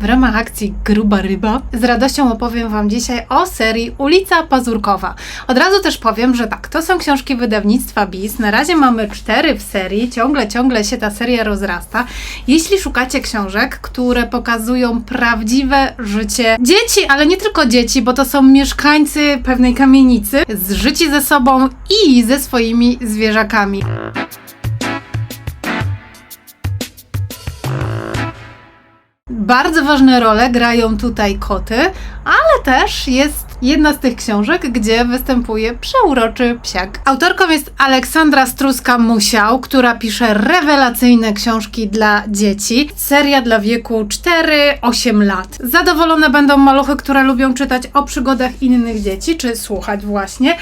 W ramach akcji Gruba Ryba z radością opowiem Wam dzisiaj o serii Ulica Pazurkowa. Od razu też powiem, że tak, to są książki wydawnictwa BIS. Na razie mamy cztery w serii, ciągle, ciągle się ta seria rozrasta. Jeśli szukacie książek, które pokazują prawdziwe życie dzieci, ale nie tylko dzieci, bo to są mieszkańcy pewnej kamienicy, z życi ze sobą i ze swoimi zwierzakami. Bardzo ważne role grają tutaj koty, ale też jest jedna z tych książek, gdzie występuje przeuroczy psiak. Autorką jest Aleksandra Struska-Musiał, która pisze rewelacyjne książki dla dzieci. Seria dla wieku 4-8 lat. Zadowolone będą maluchy, które lubią czytać o przygodach innych dzieci, czy słuchać właśnie,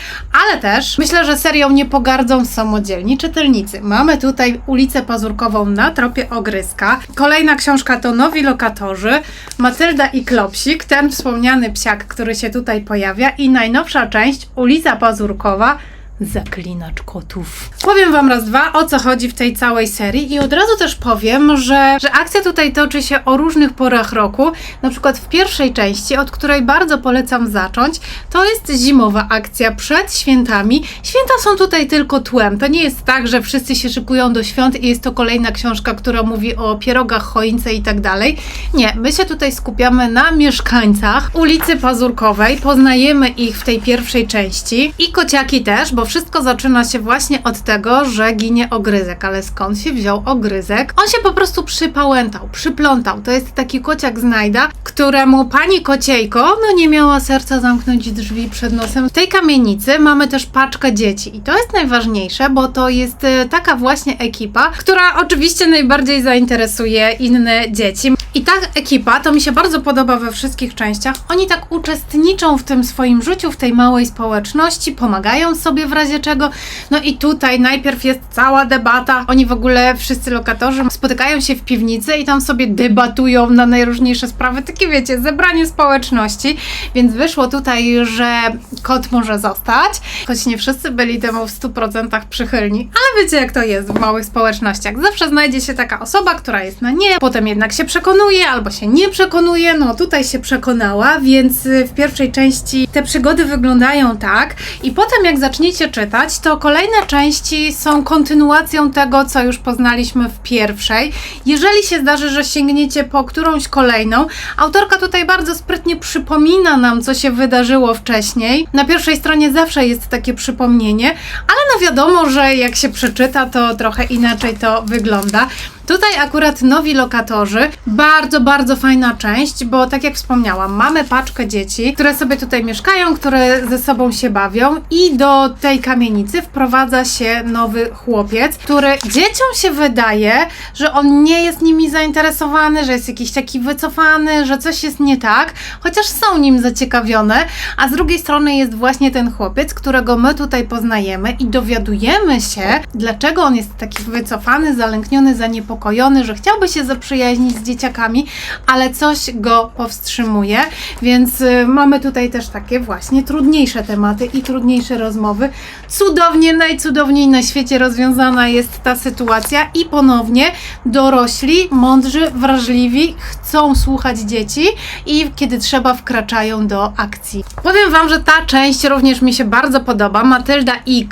ale też myślę, że serią nie pogardzą samodzielni czytelnicy. Mamy tutaj ulicę Pazurkową na tropie Ogryska. Kolejna książka to Nowi Lokatorzy, Matylda i Klopsik, ten wspomniany psiak, który się tutaj pojawia i najnowsza część Ulica Pazurkowa Zaklinacz kotów. Powiem Wam raz, dwa, o co chodzi w tej całej serii i od razu też powiem, że, że akcja tutaj toczy się o różnych porach roku. Na przykład w pierwszej części, od której bardzo polecam zacząć, to jest zimowa akcja przed świętami. Święta są tutaj tylko tłem. To nie jest tak, że wszyscy się szykują do świąt i jest to kolejna książka, która mówi o pierogach, choince i tak dalej. Nie, my się tutaj skupiamy na mieszkańcach ulicy Pazurkowej. Poznajemy ich w tej pierwszej części i kociaki też, bo wszystko zaczyna się właśnie od tego, że ginie ogryzek. Ale skąd się wziął ogryzek? On się po prostu przypałętał, przyplątał. To jest taki kociak znajda, któremu pani kociejko no nie miała serca zamknąć drzwi przed nosem. W tej kamienicy mamy też paczkę dzieci i to jest najważniejsze, bo to jest e, taka właśnie ekipa, która oczywiście najbardziej zainteresuje inne dzieci. I ta ekipa, to mi się bardzo podoba we wszystkich częściach, oni tak uczestniczą w tym swoim życiu, w tej małej społeczności, pomagają sobie w razie czego. No i tutaj najpierw jest cała debata. Oni w ogóle, wszyscy lokatorzy, spotykają się w piwnicy i tam sobie debatują na najróżniejsze sprawy. Takie wiecie, zebranie społeczności. Więc wyszło tutaj, że kot może zostać, choć nie wszyscy byli temu w 100% przychylni. Ale wiecie, jak to jest w małych społecznościach. Zawsze znajdzie się taka osoba, która jest na nie, potem jednak się przekonuje albo się nie przekonuje. No tutaj się przekonała, więc y, w pierwszej części te przygody wyglądają tak. I potem, jak zaczniecie czytać, to kolejne części są kontynuacją tego, co już poznaliśmy w pierwszej. Jeżeli się zdarzy, że sięgniecie po którąś kolejną, autorka tutaj bardzo sprytnie przypomina nam, co się wydarzyło wcześniej. Na pierwszej stronie zawsze jest takie przypomnienie, ale no wiadomo, że jak się przeczyta, to trochę inaczej to wygląda. Tutaj akurat nowi lokatorzy, bardzo, bardzo fajna część, bo tak jak wspomniałam, mamy paczkę dzieci, które sobie tutaj mieszkają, które ze sobą się bawią i do tej kamienicy wprowadza się nowy chłopiec, który dzieciom się wydaje, że on nie jest nimi zainteresowany, że jest jakiś taki wycofany, że coś jest nie tak, chociaż są nim zaciekawione, a z drugiej strony jest właśnie ten chłopiec, którego my tutaj poznajemy i dowiadujemy się, dlaczego on jest taki wycofany, zalękniony, zaniepokojony, że chciałby się zaprzyjaźnić z dzieciakami, ale coś go powstrzymuje, więc y, mamy tutaj też takie właśnie trudniejsze tematy i trudniejsze rozmowy. Cudownie, najcudowniej na świecie rozwiązana jest ta sytuacja i ponownie dorośli, mądrzy, wrażliwi chcą słuchać dzieci i kiedy trzeba wkraczają do akcji. Powiem Wam, że ta część również mi się bardzo podoba, Matylda i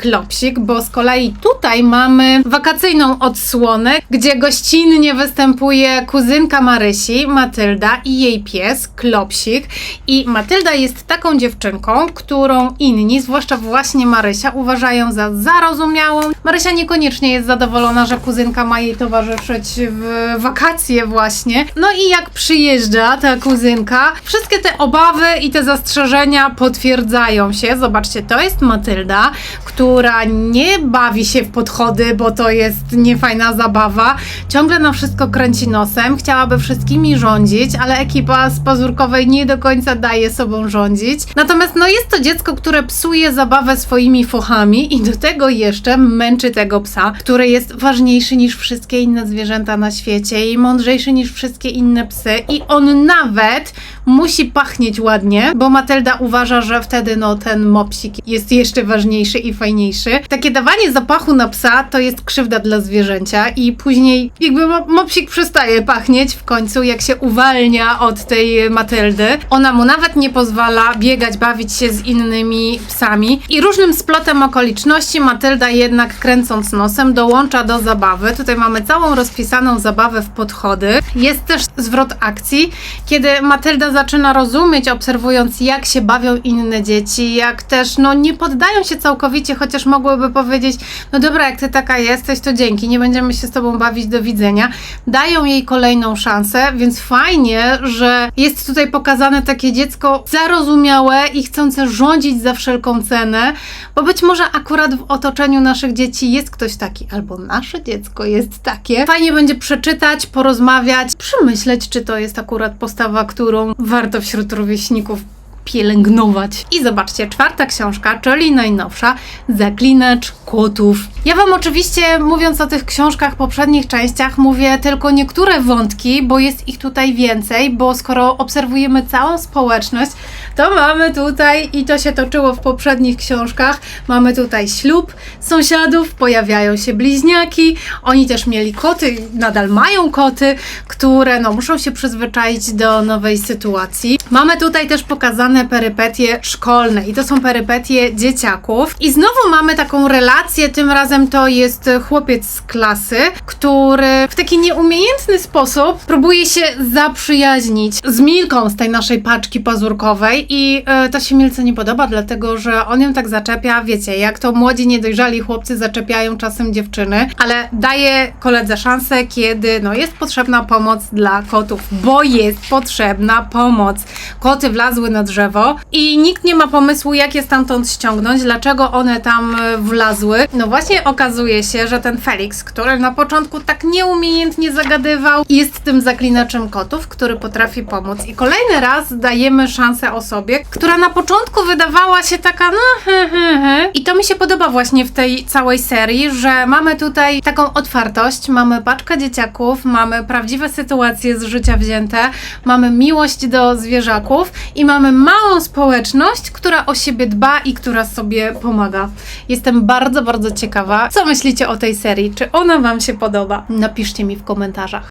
Bo z kolei tutaj mamy wakacyjną odsłonę, gdzie gościnnie występuje kuzynka Marysi, Matylda i jej pies, Klopsik. I Matylda jest taką dziewczynką, którą inni, zwłaszcza właśnie Marysia, uważają za zarozumiałą. Marysia niekoniecznie jest zadowolona, że kuzynka ma jej towarzyszyć w wakacje właśnie. No i jak przyjeżdża ta kuzynka, wszystkie te obawy i te zastrzeżenia potwierdzają się. Zobaczcie, to jest Matylda, która nie bawi się w podchody, bo to jest niefajna zabawa. Ciągle na wszystko kręci nosem, chciałaby wszystkimi rządzić, ale ekipa z Pazurkowej nie do końca daje sobą rządzić. Natomiast no jest to dziecko, które psuje zabawę swoimi fochami i do tego jeszcze męczy tego psa, który jest ważniejszy niż wszystkie inne zwierzęta na świecie i mądrzejszy niż wszystkie inne psy i on nawet musi pachnieć ładnie, bo Matylda uważa, że wtedy no ten mopsik jest jeszcze ważniejszy i fajniejszy. Takie dawanie zapachu na psa to jest krzywda dla zwierzęcia i później jakby mo- mopsik przestaje pachnieć w końcu, jak się uwalnia od tej Matyldy. Ona mu nawet nie pozwala biegać, bawić się z innymi psami i różnym splotem okoliczności Matylda jednak kręcąc nosem dołącza do zabawy. Tutaj mamy całą rozpisaną zabawę w podchody. Jest też zwrot akcji, kiedy Matylda zaczyna rozumieć, obserwując jak się bawią inne dzieci, jak też no nie poddają się całkowicie, chociaż mogłyby powiedzieć, no dobra, jak ty taka jesteś, to dzięki, nie będziemy się z tobą bawić, do widzenia. Dają jej kolejną szansę, więc fajnie, że jest tutaj pokazane takie dziecko zarozumiałe i chcące rządzić za wszelką cenę, bo być może akurat w otoczeniu naszych dzieci jest ktoś taki, albo nasze dziecko jest takie. Fajnie będzie przeczytać, porozmawiać, przemyśleć, czy to jest akurat postawa, którą warto wśród rówieśników pielęgnować. I zobaczcie, czwarta książka, czyli najnowsza, Zaklinacz Kotów. Ja Wam oczywiście, mówiąc o tych książkach w poprzednich częściach, mówię tylko niektóre wątki, bo jest ich tutaj więcej, bo skoro obserwujemy całą społeczność, to mamy tutaj, i to się toczyło w poprzednich książkach, mamy tutaj ślub sąsiadów, pojawiają się bliźniaki, oni też mieli koty, nadal mają koty, które no, muszą się przyzwyczaić do nowej sytuacji. Mamy tutaj też pokazane perypetie szkolne i to są perypetie dzieciaków. I znowu mamy taką relację, tym razem to jest chłopiec z klasy, który w taki nieumiejętny sposób próbuje się zaprzyjaźnić z Milką z tej naszej paczki pazurkowej i e, to się Milce nie podoba, dlatego że on ją tak zaczepia, wiecie, jak to młodzi, niedojrzali chłopcy zaczepiają czasem dziewczyny, ale daje koledze szansę, kiedy no, jest potrzebna pomoc dla kotów, bo jest potrzebna pomoc. Koty wlazły na drzewo i nikt nie ma pomysłu, jak je stamtąd ściągnąć, dlaczego one tam e, wlazły. No właśnie okazuje się, że ten Felix, który na początku tak nieumiejętnie zagadywał, jest tym zaklinaczem kotów, który potrafi pomóc. I kolejny raz dajemy szansę osobie, która na początku wydawała się taka no he, he, he. I to mi się podoba właśnie w tej całej serii, że mamy tutaj taką otwartość, mamy paczkę dzieciaków, mamy prawdziwe sytuacje z życia wzięte, mamy miłość do zwierzaków i mamy małą społeczność, która o siebie dba i która sobie pomaga. Jestem bardzo, bardzo ciekawa, co myślicie o tej serii. Czy ona Wam się podoba? Napiszcie mi w komentarzach.